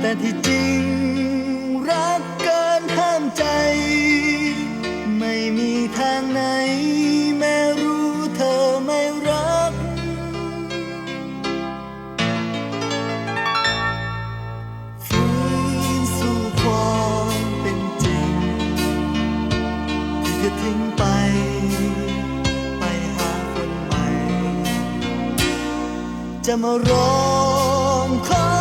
แต่ที่จริงรักเกินห้ามใจ ไม่มีทางไหน แม่รู้เธอไม่รัก ฟื้นสู่ความเป็นจริง ที่จะทิ้งไป ไปหาคนใหม่ จะมาร้องขอ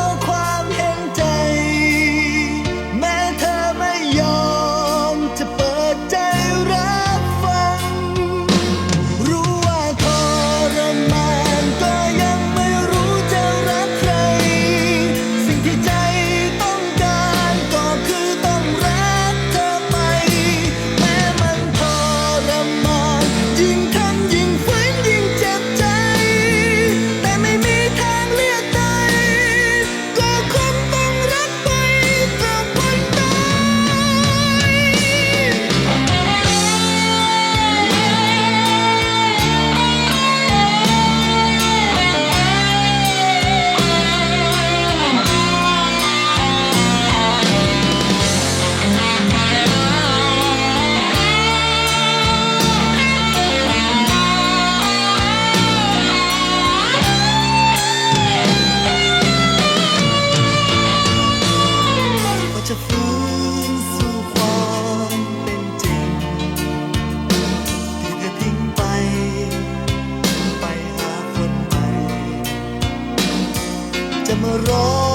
I'm a.